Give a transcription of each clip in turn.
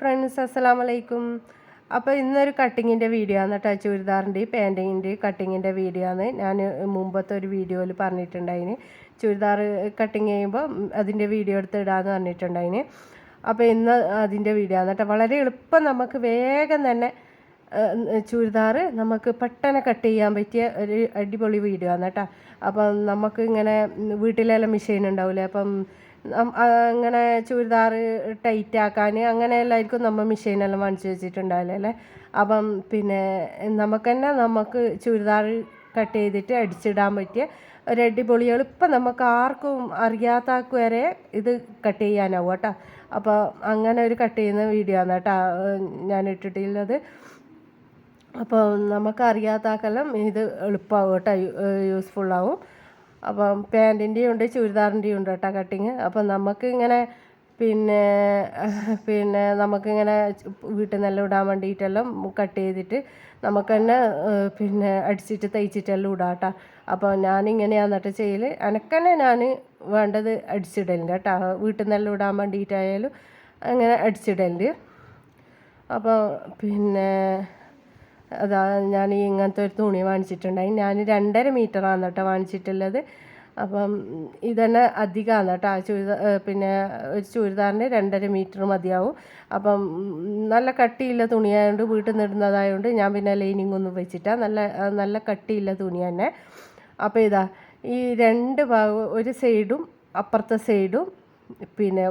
Friends അസ്സലാമു വലൈക്കും അപ്പോൾ ഇന്നൊരു കട്ടിങ്ങിന്റെ വീഡിയോ ആണ് കേട്ടോ ചുരിദാറിന്റെ പാന്റിങ്ങിന്റെ കട്ടിങ്ങിന്റെ വീഡിയോ ആണ്. ഞാൻ മുമ്പത്തെ ഒരു വീഡിയോയിൽ പറഞ്ഞിട്ടുണ്ടായിന്. ചുരിദാർ കട്ടിങ് ചെയ്യുമ്പോൾ അതിന്റെ വീഡിയോ എടുത്ത് ഇടാമെന്ന് പറഞ്ഞിട്ടുണ്ടായിന്. അപ്പോൾ ഇന്ന് അതിന്റെ വീഡിയോ ആണ് കേട്ടോ വളരെ എളുപ്പം നമുക്ക് വേഗം തന്നെ ചുരിദാർ നമുക്ക് പെട്ടെന്ന് കട്ട് ചെയ്യാൻ പറ്റിയ ഒരു അടിപൊളി വീഡിയോ ആണ് കേട്ടോ അപ്പം നമുക്ക് ഇങ്ങനെ വീട്ടിലെല്ലാം മെഷീൻ ഉണ്ടാവില്ലേ അപ്പം അങ്ങനെ ചുരിദാർ ടൈറ്റ് ആക്കാൻ അങ്ങനെയെല്ലായിരിക്കും നമ്മൾ മെഷീനെല്ലാം വാങ്ങിച്ച് വെച്ചിട്ടുണ്ടാവില്ല അല്ലേ? അപ്പം പിന്നെ നമുക്ക് തന്നെ നമുക്ക് ചുരിദാർ കട്ട് ചെയ്തിട്ട് അടിച്ചിടാൻ പറ്റിയ ഒരു അടിപൊളി എളുപ്പം നമുക്ക് ആർക്കും അറിയാത്താർക്ക് വരെ ഇത് കട്ട് ചെയ്യാനാവും കേട്ടോ. അപ്പോൾ അങ്ങനെ ഒരു കട്ട് ചെയ്യുന്ന വീഡിയോ ആണ് കേട്ടോ ഞാൻ ഇട്ടിട്ടുള്ളത്. അപ്പോൾ നമുക്ക് അറിയാത്ത ആക്കെല്ലാം ഇത് എളുപ്പമാവും കേട്ടോ യൂസ്ഫുള്ളാവും അപ്പം പാന്റിന്റെയും ഉണ്ട് ചുരിദാറിന്റെയും ഉണ്ട് കേട്ടോ കട്ടിങ്. അപ്പം നമുക്ക് ഇങ്ങനെ പിന്നെ പിന്നെ നമുക്കിങ്ങനെ വീട്ടിൽ നിന്നെല്ലാം ഇടാൻ വേണ്ടിയിട്ടെല്ലാം കട്ട് ചെയ്തിട്ട് നമുക്ക് തന്നെ പിന്നെ അടിച്ചിട്ട് തയ്ച്ചിട്ടെല്ലാം ഇടാം കേട്ടോ. അപ്പോൾ ഞാനിങ്ങനെയാണ് കേട്ടോ ചെയ്യൽ എനക്കന്നെ ഞാൻ വേണ്ടത് അടിച്ചിടലുണ്ട് കേട്ടോ. വീട്ടിൽ നിന്നെല്ലാം ഇടാൻ വേണ്ടിയിട്ടായാലും അങ്ങനെ അടിച്ചിടലുണ്ട് അപ്പോൾ പിന്നെ അതാ ഞാൻ ഈ ഇങ്ങനത്തെ ഒരു തുണി വാങ്ങിച്ചിട്ടുണ്ടായി. ഞാൻ രണ്ടര മീറ്ററാണ് കേട്ടോ വാങ്ങിച്ചിട്ടുള്ളത്. അപ്പം ഇതന്നെ അധികമാണ് കേട്ടോ. ആ ചുരിദാർ പിന്നെ ഒരു ചുരിദാറിന് രണ്ടര മീറ്റർ മതിയാവും. അപ്പം നല്ല കട്ടിയില്ല തുണിയായതുകൊണ്ട് വീട്ടിൽ നിന്ന് ഇടുന്നതായതുകൊണ്ട് ഞാൻ പിന്നെ ലൈനിങ് ഒന്നും വെച്ചിട്ടാണ് നല്ല നല്ല കട്ടിയില്ല തുണി തന്നെ. അപ്പോൾ ഇതാ ഈ രണ്ട് ഭാഗം ഒരു സൈഡും അപ്പുറത്തെ സൈഡും പിന്നെ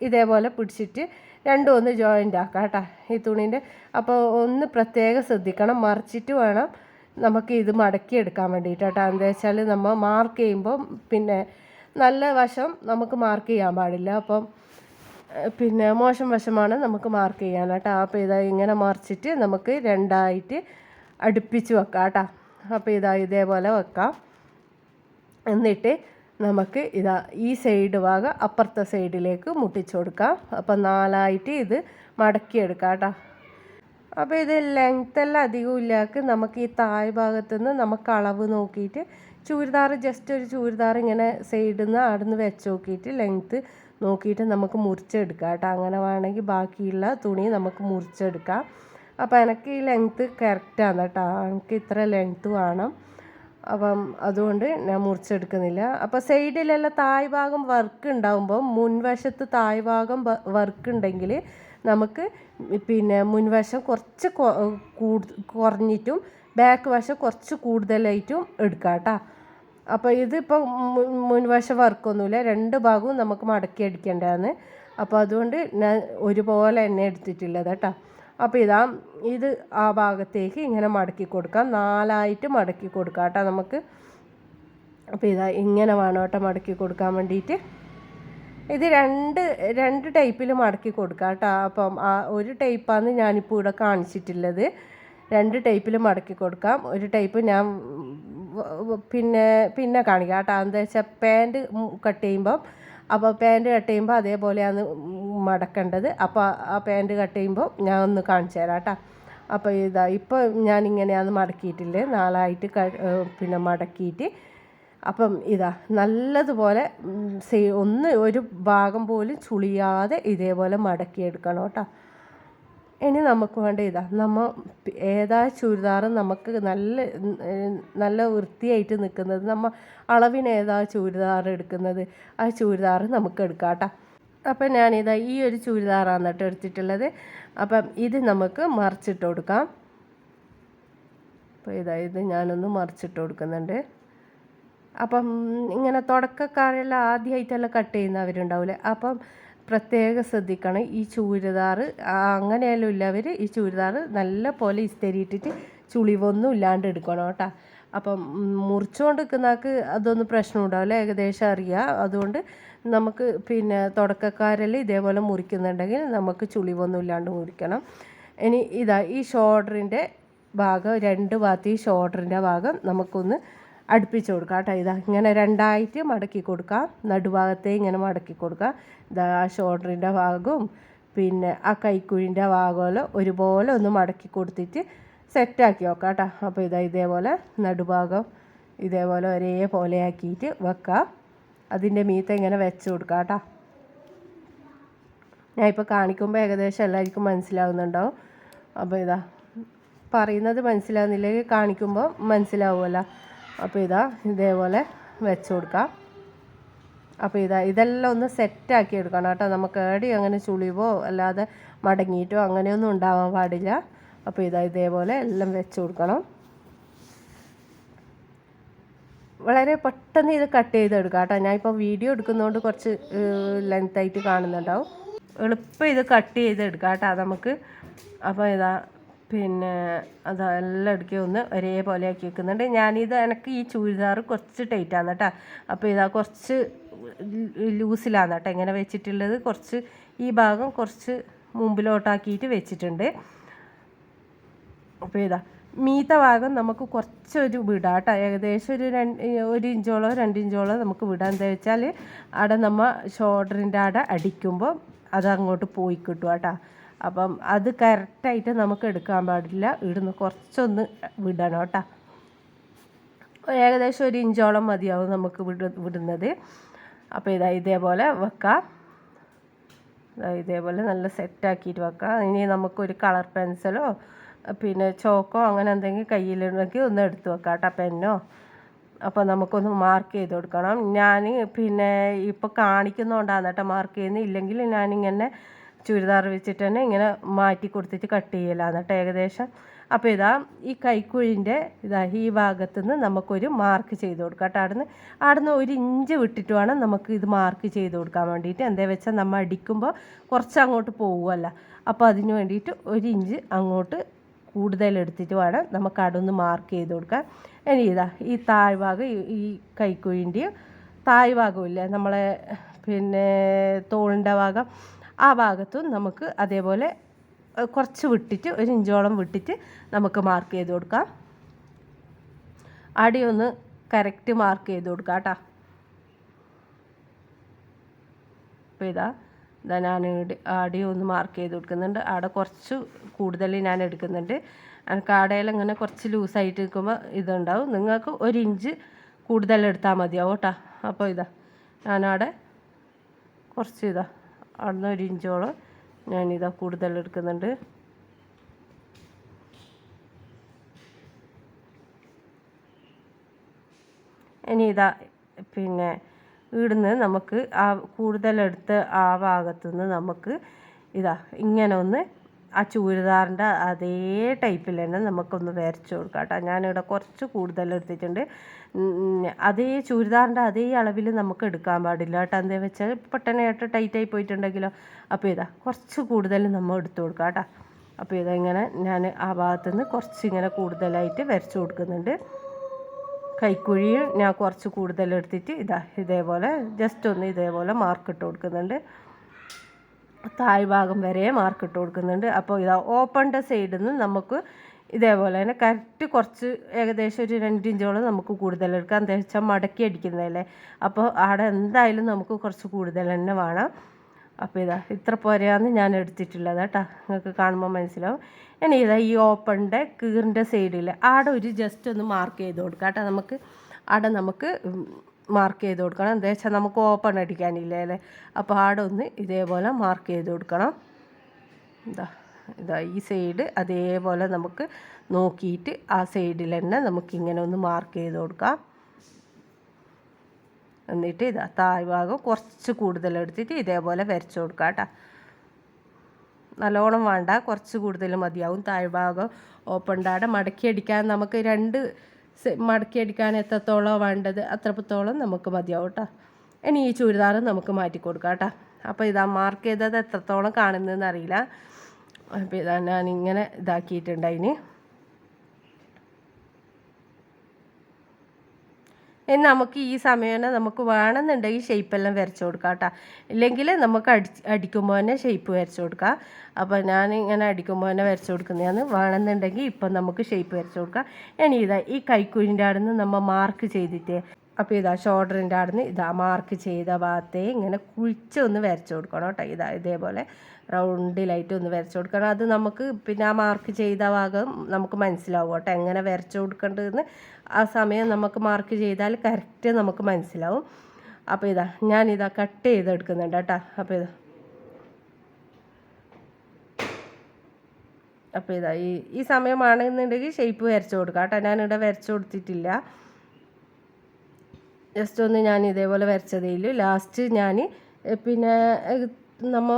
ഇതേപോലെ പിടിച്ചിട്ട് രണ്ടും ഒന്ന് ജോയിന്റ് ആക്കാം കേട്ടോ ഈ തുണീന്റെ. അപ്പോൾ ഒന്ന് പ്രത്യേകം ശ്രദ്ധിക്കണം. മറിച്ചിട്ട് വേണം നമുക്ക് ഇത് മടക്കി എടുക്കാൻ വേണ്ടിയിട്ട് കേട്ടോ. എന്താ വെച്ചാൽ നമ്മൾ മാർക്ക് ചെയ്യുമ്പോൾ പിന്നെ നല്ല വശം നമുക്ക് മാർക്ക് ചെയ്യാൻ പാടില്ല. അപ്പം പിന്നെ മോശം വശമാണ് നമുക്ക് മാർക്ക് ചെയ്യാൻ കേട്ടോ. അപ്പോൾ ഇതാ ഇങ്ങനെ മറിച്ചിട്ട് നമുക്ക് രണ്ടായിട്ട് അടുപ്പിച്ച് വെക്കാം കേട്ടോ. അപ്പോൾ ഇതാ ഇതേപോലെ വെക്കാം. എന്നിട്ട് നമുക്ക് ഇതാ ഈ സൈഡ് ഭാഗം അപ്പുറത്തെ സൈഡിലേക്ക് മുട്ടിച്ചു കൊടുക്കാം. അപ്പം നാലായിട്ട് ഇത് മടക്കിയെടുക്കാം കേട്ടോ. അപ്പോൾ ഇത് ലെങ്ത് എല്ലാം അധികം ഇല്ലാക്ക് നമുക്ക് ഈ താഴ് ഭാഗത്തു നിന്ന് നമുക്ക് അളവ് നോക്കിയിട്ട് ചൂരിദാർ ജസ്റ്റ് ഒരു ചൂരിദാർ ഇങ്ങനെ സൈഡിൽ നിന്ന് അവിടെ നിന്ന് വെച്ച് നോക്കിയിട്ട് ലെങ്ത്ത് നോക്കിയിട്ട് നമുക്ക് മുറിച്ചെടുക്കാം കേട്ടോ. അങ്ങനെ വേണമെങ്കിൽ ബാക്കിയുള്ള തുണി നമുക്ക് മുറിച്ചെടുക്കാം. അപ്പോൾ എനിക്ക് ഈ ലെങ്ത്ത് കറക്റ്റാണ് കേട്ടോ. എനിക്ക് ഇത്ര ലെങ്ത്ത് വേണം. അപ്പം അതുകൊണ്ട് ഞാൻ മുറിച്ചെടുക്കുന്നില്ല. അപ്പോൾ സൈഡിലെല്ലാം തായ് ഭാഗം വർക്ക് ഉണ്ടാകുമ്പോൾ മുൻവശത്ത് തായ് ഭാഗം വർക്ക് ഉണ്ടെങ്കിൽ നമുക്ക് പിന്നെ മുൻവശം കുറച്ച് കുറഞ്ഞിട്ടും ബാക്ക് വശം കുറച്ച് കൂടുതലായിട്ടും എടുക്കാം കേട്ടോ അപ്പോൾ ഇതിപ്പോൾ മുൻ- മുൻവശം വർക്കൊന്നുമില്ല രണ്ട് ഭാഗവും നമുക്ക് മടക്കി അടിക്കേണ്ടതാണ്. അപ്പോൾ അതുകൊണ്ട് ഞാൻ ഒരുപോലെ തന്നെ എടുത്തിട്ടുള്ളത് കേട്ടോ അപ്പോൾ ഇതാ ഇത് ആ ഭാഗത്തേക്ക് ഇങ്ങനെ മടക്കി കൊടുക്കാം. നാലായിട്ട് മടക്കി കൊടുക്കാം കേട്ടോ നമുക്ക്. അപ്പോൾ ഇതാ ഇങ്ങനെ വേണം കേട്ടോ മടക്കി കൊടുക്കാൻ വേണ്ടിയിട്ട്. ഇത് രണ്ട് രണ്ട് ടൈപ്പിൽ മടക്കി കൊടുക്കാം കേട്ടോ. അപ്പം ആ ഒരു ടൈപ്പാണ് ഞാനിപ്പോൾ ഇവിടെ കാണിച്ചിട്ടുള്ളത്. രണ്ട് ടൈപ്പിൽ മടക്കി കൊടുക്കാം. ഒരു ടൈപ്പ് ഞാൻ പിന്നെ പിന്നെ കാണിക്കാം കേട്ടോ. എന്താ വെച്ചാൽ പാന്റ് കട്ട് ചെയ്യുമ്പം. അപ്പോൾ പാന്റ് കട്ട് ചെയ്യുമ്പോൾ അതേപോലെയാണ് മടക്കേണ്ടത്. അപ്പോൾ ആ പാന്റ് കട്ട് ചെയ്യുമ്പോൾ ഞാൻ ഒന്ന് കാണിച്ചു തരാം കേട്ടോ. അപ്പോൾ ഇതാ ഇപ്പോൾ ഞാൻ ഇങ്ങനെയാണ് മടക്കിയിട്ടില്ലേ? നാളായിട്ട് പിന്നെ മടക്കിയിട്ട്. അപ്പം ഇതാ നല്ലതുപോലെ സേ ഒന്ന് ഒരു ഭാഗം പോലും ചുളിയാതെ ഇതേപോലെ മടക്കിയെടുക്കണം കേട്ടോ. ഇനി നമുക്ക് വേണ്ട ഇതാ നമ്മ പി- ഏതാ ചുരിദാർ നമുക്ക് നല്ല നല്ല വൃത്തിയായിട്ട് നിൽക്കുന്നത്. നമ്മൾ അളവിന് ഏതാ ചുരിദാർ എടുക്കുന്നത്? ആ ചുരിദാർ നമുക്ക് എടുക്കാം കേട്ടോ. അപ്പം ഞാനിതാ ഈ ഒരു ചുരിദാറാണ് കേട്ടോ എടുത്തിട്ടുള്ളത്. അപ്പം ഇത് നമുക്ക് മറിച്ചിട്ട് കൊടുക്കാം. അപ്പോൾ ഇതാ ഇത് ഞാനൊന്ന് മറിച്ചിട്ട് കൊടുക്കുന്നുണ്ട്. അപ്പം ഇങ്ങനെ തുടക്കക്കാരെല്ലാം ആദ്യമായിട്ടെല്ലാം കട്ട് ചെയ്യുന്നവരുണ്ടാവില്ലേ അപ്പം പ്രത്യേകം ശ്രദ്ധിക്കണം. ഈ ചുരിദാർ അങ്ങനെയെല്ലാം ഇല്ലവർ ഈ ചുരിദാർ നല്ല പോലെ ഇസ്തരിയിട്ടിട്ട് ചുളിവൊന്നും ഇല്ലാണ്ട് എടുക്കണം കേട്ടോ. അപ്പം മുറിച്ചുകൊണ്ട് നിൽക്കുന്നവർക്ക് അതൊന്നും പ്രശ്നം ഉണ്ടാവില്ല ഏകദേശം അറിയാം. അതുകൊണ്ട് നമുക്ക് പിന്നെ തുടക്കക്കാരെല്ലാം ഇതേപോലെ മുറിക്കുന്നുണ്ടെങ്കിൽ നമുക്ക് ചുളിവൊന്നും ഇല്ലാണ്ട് മുറിക്കണം. ഇനി ഇതാ ഈ ഷോൾഡറിന്റെ ഭാഗം രണ്ട് ഭാഗത്ത് ഈ ഷോൾഡറിന്റെ ഭാഗം നമുക്കൊന്ന് അടുപ്പിച്ച് കൊടുക്കാം കേട്ടോ. ഇതാ ഇങ്ങനെ രണ്ടായിട്ട് മടക്കി കൊടുക്കാം. നടുഭാഗത്തെ ഇങ്ങനെ മടക്കി കൊടുക്കാം. ഇതാ ആ ഷോൾഡറിന്റെ ഭാഗവും പിന്നെ ആ കൈക്കുഴിന്റെ ഭാഗമെല്ലാം ഒരുപോലെ ഒന്ന് മടക്കി കൊടുത്തിട്ട് സെറ്റാക്കി വെക്കാം കേട്ടോ അപ്പോൾ ഇതാ ഇതേപോലെ നടുഭാഗം ഇതേപോലെ ഒരേപോലെ ആക്കിയിട്ട് വെക്കാം. അതിന്റെ മീത്ത ഇങ്ങനെ വെച്ച് കൊടുക്കാം കേട്ടോ ഞാൻ ഇപ്പോൾ കാണിക്കുമ്പോൾ ഏകദേശം എല്ലാവർക്കും മനസ്സിലാവുന്നുണ്ടാവും. അപ്പോൾ ഇതാ പറയുന്നത് മനസ്സിലാവുന്നില്ലെങ്കിൽ കാണിക്കുമ്പോൾ മനസ്സിലാവുമല്ലോ. അപ്പോൾ ഇതാ ഇതേപോലെ വെച്ച് കൊടുക്കാം. അപ്പോൾ ഇതാ ഇതെല്ലാം ഒന്ന് സെറ്റാക്കി എടുക്കണം കേട്ടോ. നമുക്ക് ഏടി അങ്ങനെ ചുളിവോ അല്ലാതെ മടങ്ങിയിട്ടോ അങ്ങനെയൊന്നും ഉണ്ടാവാൻ പാടില്ല. അപ്പോൾ ഇതാ ഇതേപോലെ എല്ലാം വെച്ച് കൊടുക്കണം. വളരെ പെട്ടെന്ന് ഇത് കട്ട് ചെയ്തെടുക്കാം കേട്ടോ. ഞാൻ ഇപ്പോൾ വീഡിയോ എടുക്കുന്നതുകൊണ്ട് കുറച്ച് ലെങ്തായിട്ട് കാണുന്നുണ്ടാവും. എളുപ്പം ഇത് കട്ട് ചെയ്തെടുക്കാം കേട്ടോ നമുക്ക്. അപ്പോൾ ഇതാ പിന്നെ അത് എല്ലാം എടുക്കുക ഒന്ന് ഒരേപോലെ ആക്കി വെക്കുന്നുണ്ട്. ഞാനിത് എനിക്ക് ഈ ചുരിദാർ കുറച്ച് ടൈറ്റാണ് കേട്ടോ. അപ്പോൾ ഇതാ കുറച്ച് ലൂസിലാണ് കേട്ടോ. ഇങ്ങനെ വെച്ചിട്ടുള്ളത് കുറച്ച് ഈ ഭാഗം കുറച്ച് മുമ്പിലോട്ടാക്കിയിട്ട് വെച്ചിട്ടുണ്ട്. അപ്പോൾ ഇതാ മീത്ത ഭാഗം നമുക്ക് കുറച്ചൊരു വിടാം കേട്ടോ. ഏകദേശം ഒരു രണ്ട് ഒരു ഇഞ്ചോളോ രണ്ട് ഇഞ്ചോളോ നമുക്ക് വിടാം. എന്താ വെച്ചാൽ അവിടെ നമ്മൾ ഷോൾഡറിന്റെ അവിടെ അടിക്കുമ്പോൾ അത് അങ്ങോട്ട് പോയി കിട്ടും കേട്ടോ. അപ്പം അത് കറക്റ്റായിട്ട് നമുക്ക് എടുക്കാൻ പാടില്ല. ഇവിടുന്ന് കുറച്ചൊന്ന് വിടണം കേട്ടോ. ഏകദേശം ഒരു ഇഞ്ചോളം മതിയാവും നമുക്ക് വിട വിടുന്നത്. അപ്പോൾ ഇതാ ഇതേപോലെ വെക്കാം. ഇതേപോലെ നല്ല സെറ്റാക്കിയിട്ട് വെക്കാം. ഇനി നമുക്കൊരു കളർ പെൻസിലോ പിന്നെ ചോക്കോ അങ്ങനെ എന്തെങ്കിലും കയ്യിലുണ്ടെങ്കിൽ ഒന്ന് എടുത്ത് വെക്കാം കേട്ടോ പെന്നോ. അപ്പോൾ നമുക്കൊന്ന് മാർക്ക് ചെയ്ത് കൊടുക്കണം. ഞാൻ പിന്നെ ഇപ്പോൾ കാണിക്കുന്നതുകൊണ്ടാണ് കേട്ടോ മാർക്ക് ചെയ്യുന്നത് ഇല്ലെങ്കിൽ ഞാനിങ്ങനെ ചുരിദാർ വെച്ചിട്ട് തന്നെ ഇങ്ങനെ മാറ്റി കൊടുത്തിട്ട് കട്ട് ചെയ്യലാണ് കേട്ടോ ഏകദേശം. അപ്പോൾ ഇതാ ഈ കൈക്കുഴിന്റെ ഇതാ ഈ ഭാഗത്തുനിന്ന് നമുക്കൊരു മാർക്ക് ചെയ്ത് കൊടുക്കാം കേട്ടോ അവിടുന്ന് അവിടുന്ന് ഒരു ഇഞ്ച് വിട്ടിട്ട് വേണം നമുക്ക് ഇത് മാർക്ക് ചെയ്ത് കൊടുക്കാൻ വേണ്ടിയിട്ട്. എന്താ വെച്ചാൽ നമ്മൾ അടിക്കുമ്പോൾ കുറച്ച് അങ്ങോട്ട് പോകുമല്ല അപ്പോൾ അതിന് വേണ്ടിയിട്ട് ഒരു ഇഞ്ച് അങ്ങോട്ട് കൂടുതൽ എടുത്തിട്ട് വേണം നമുക്ക് അടൊന്ന് മാർക്ക് ചെയ്ത് കൊടുക്കാൻ ഇനി ഇതാ ഈ താഴ്ഭാഗം ഈ കൈക്കുഴിന്റെയും താഴ്ഭാഗമില്ല നമ്മളെ പിന്നെ തോളിന്റെ ഭാഗം ആ ഭാഗത്തും നമുക്ക് അതേപോലെ കുറച്ച് വിട്ടിട്ട് ഒരു ഇഞ്ചോളം വിട്ടിട്ട് നമുക്ക് മാർക്ക് ചെയ്ത് കൊടുക്കാം. അടിയൊന്ന് കറക്റ്റ് മാർക്ക് ചെയ്ത് കൊടുക്കാം കേട്ടോ അപ്പോൾ ഇതാ ഇതാ ഞാൻ ആടി ഒന്ന് മാർക്ക് ചെയ്ത് കൊടുക്കുന്നുണ്ട്. അവിടെ കുറച്ച് കൂടുതൽ ഞാൻ എടുക്കുന്നുണ്ട്. എനിക്ക് ആടയിൽ ഇങ്ങനെ കുറച്ച് ലൂസായിട്ട് നിൽക്കുമ്പോൾ ഇതുണ്ടാവും. നിങ്ങൾക്ക് ഒരു ഇഞ്ച് കൂടുതൽ എടുത്താൽ മതിയാവും കേട്ടോ. അപ്പോൾ ഇതാ ഞാനവിടെ കുറച്ച് ഇതാ അവിടുന്ന് ഒരു ഇഞ്ചോളം ഞാനിതാ കൂടുതൽ എടുക്കുന്നുണ്ട്. ഇനി ഇതാ പിന്നെ ഇവിടുന്ന് നമുക്ക് ആ കൂടുതലെടുത്ത് ആ ഭാഗത്തുനിന്ന് നമുക്ക് ഇതാ ഇങ്ങനെ ഒന്ന് ആ ചൂരിദാറിന്റെ അതേ ടൈപ്പിൽ തന്നെ നമുക്കൊന്ന് വരച്ച് കൊടുക്കാം കേട്ടോ. ഞാനിവിടെ കുറച്ച് കൂടുതൽ എടുത്തിട്ടുണ്ട്. അതേ ചൂരിദാറിന്റെ അതേ അളവിൽ നമുക്ക് എടുക്കാൻ പാടില്ല കേട്ടോ. എന്താ വെച്ചാൽ പെട്ടെന്നായിട്ട് ടൈറ്റായി പോയിട്ടുണ്ടെങ്കിലോ? അപ്പോൾ ഇതാ കുറച്ച് കൂടുതൽ നമ്മൾ എടുത്തു കൊടുക്കാം കേട്ടോ. അപ്പോൾ ഇങ്ങനെ ഞാൻ ആ ഭാഗത്തുനിന്ന് കുറച്ച് ഇങ്ങനെ കൂടുതലായിട്ട് വരച്ച് കൊടുക്കുന്നുണ്ട്. കൈക്കുഴിയും ഞാൻ കുറച്ച് കൂടുതൽ എടുത്തിട്ട് ഇതാ ഇതേപോലെ ജസ്റ്റ് ഒന്ന് ഇതേപോലെ മാർക്ക് ഇട്ട് കൊടുക്കുന്നുണ്ട്. താഴ്ഭാഗം വരെ മാർക്ക് ഇട്ട് കൊടുക്കുന്നുണ്ട്. അപ്പോൾ ഇതാ ഓപ്പണിന്റെ സൈഡിൽ നിന്ന് നമുക്ക് ഇതേപോലെ തന്നെ കറക്റ്റ് കുറച്ച് ഏകദേശം ഒരു രണ്ട് ഇഞ്ചോളം നമുക്ക് കൂടുതൽ എടുക്കാം. എന്താ വെച്ചാൽ മടക്കി അടിക്കുന്നതല്ലേ? അപ്പോൾ അവിടെ എന്തായാലും നമുക്ക് കുറച്ച് കൂടുതൽ തന്നെ വേണം. അപ്പോൾ ഇതാ ഇത്ര പോരാന്ന് ഞാൻ എടുത്തിട്ടുള്ളത് കേട്ടോ. നിങ്ങൾക്ക് കാണുമ്പോൾ മനസ്സിലാവും. ഇനി ഇതാ ഈ ഓപ്പണിന്റെ കീറിന്റെ സൈഡിൽ ആടെ ഒരു ജസ്റ്റ് ഒന്ന് മാർക്ക് ചെയ്ത് കൊടുക്കാം കേട്ടോ. നമുക്ക് ആടെ നമുക്ക് മാർക്ക് ചെയ്ത് കൊടുക്കണം. എന്താ വെച്ചാൽ നമുക്ക് ഓപ്പൺ അടിക്കാനില്ലേ അല്ലേ? അപ്പോൾ ആടെ ഒന്ന് ഇതേപോലെ മാർക്ക് ചെയ്ത് കൊടുക്കണം. എന്താ ഇതാ ഈ സൈഡ് അതേപോലെ നമുക്ക് നോക്കിയിട്ട് ആ സൈഡിൽ തന്നെ നമുക്കിങ്ങനെ ഒന്ന് മാർക്ക് ചെയ്ത് കൊടുക്കാം. എന്നിട്ട് ഇതാ താഴ്ഭാഗം കുറച്ച് കൂടുതൽ എടുത്തിട്ട് ഇതേപോലെ വരച്ച് കൊടുക്കാം കേട്ടോ. നല്ലോണം വേണ്ട കുറച്ച് കൂടുതൽ മതിയാവും. താഴ്ഭാഗം ഓപ്പൺ മടക്കി അടിക്കാൻ നമുക്ക് രണ്ട് മടക്കി അടിക്കാൻ എത്രത്തോളം വേണ്ടത് അത്രത്തോളം നമുക്ക് മതിയാവും കേട്ടോ ഇനി ഈ ചുരിദാർ നമുക്ക് മാറ്റി കൊടുക്കാം കേട്ടോ അപ്പോൾ ഇതാ മാർക്ക് ചെയ്തത് എത്രത്തോളം കാണുന്നതെന്ന് അറിയില്ല. അപ്പോൾ ഇതാ ഞാൻ ഇങ്ങനെ ഇതാക്കിയിട്ടുണ്ട് ഇനി നമുക്ക് ഈ സമയം നമുക്ക് വേണമെന്നുണ്ടെങ്കിൽ ഷേപ്പെല്ലാം വരച്ചു കൊടുക്കാം കേട്ടോ. ഇല്ലെങ്കിൽ നമുക്ക് അടി അടിക്കുമ്പോൾ തന്നെ ഷേപ്പ് വരച്ച് കൊടുക്കാം. അപ്പോൾ ഞാൻ ഇങ്ങനെ അടിക്കുമ്പോൾ തന്നെ വരച്ചു കൊടുക്കുന്നതാണ്. വേണമെന്നുണ്ടെങ്കിൽ ഇപ്പം നമുക്ക് ഷേപ്പ് വരച്ചു കൊടുക്കാം. ഇനി ഇതാ ഈ കൈക്കുഴിന്റെ അവിടെ നിന്ന് നമ്മൾ മാർക്ക് ചെയ്തിട്ട് അപ്പോൾ ഇതാ ഷോൾഡറിന്റെ അവിടെ നിന്ന് ഇതാ മാർക്ക് ചെയ്ത ഭാഗത്തെ ഇങ്ങനെ കുഴിച്ച് ഒന്ന് വരച്ച് കൊടുക്കണം കേട്ടോ. ഇതാ ഇതേപോലെ റൗണ്ടിലായിട്ട് ഒന്ന് വരച്ച് കൊടുക്കണം. അത് നമുക്ക് പിന്നെ ആ മാർക്ക് ചെയ്ത ഭാഗം നമുക്ക് മനസ്സിലാവും കേട്ടോ. എങ്ങനെ വരച്ച് കൊടുക്കേണ്ടതെന്ന് ആ സമയം നമുക്ക് മാർക്ക് ചെയ്താൽ കറക്റ്റ് നമുക്ക് മനസ്സിലാവും. അപ്പോൾ ഇതാ ഞാനിതാ കട്ട് ചെയ്തെടുക്കുന്നുണ്ട് കേട്ടോ. അപ്പോൾ ഇതാ. അപ്പോൾ ഇതാ ഈ ഈ സമയമാണെന്നുണ്ടെങ്കിൽ ഷേപ്പ് വരച്ചു കൊടുക്കാം കേട്ടോ. ഞാനിവിടെ വരച്ചു കൊടുത്തിട്ടില്ല. ജസ്റ്റ് ഒന്ന് ഞാൻ ഇതേപോലെ വരച്ചതേയിൽ ലാസ്റ്റ് ഞാൻ പിന്നെ ഏഹ്, നമ്മ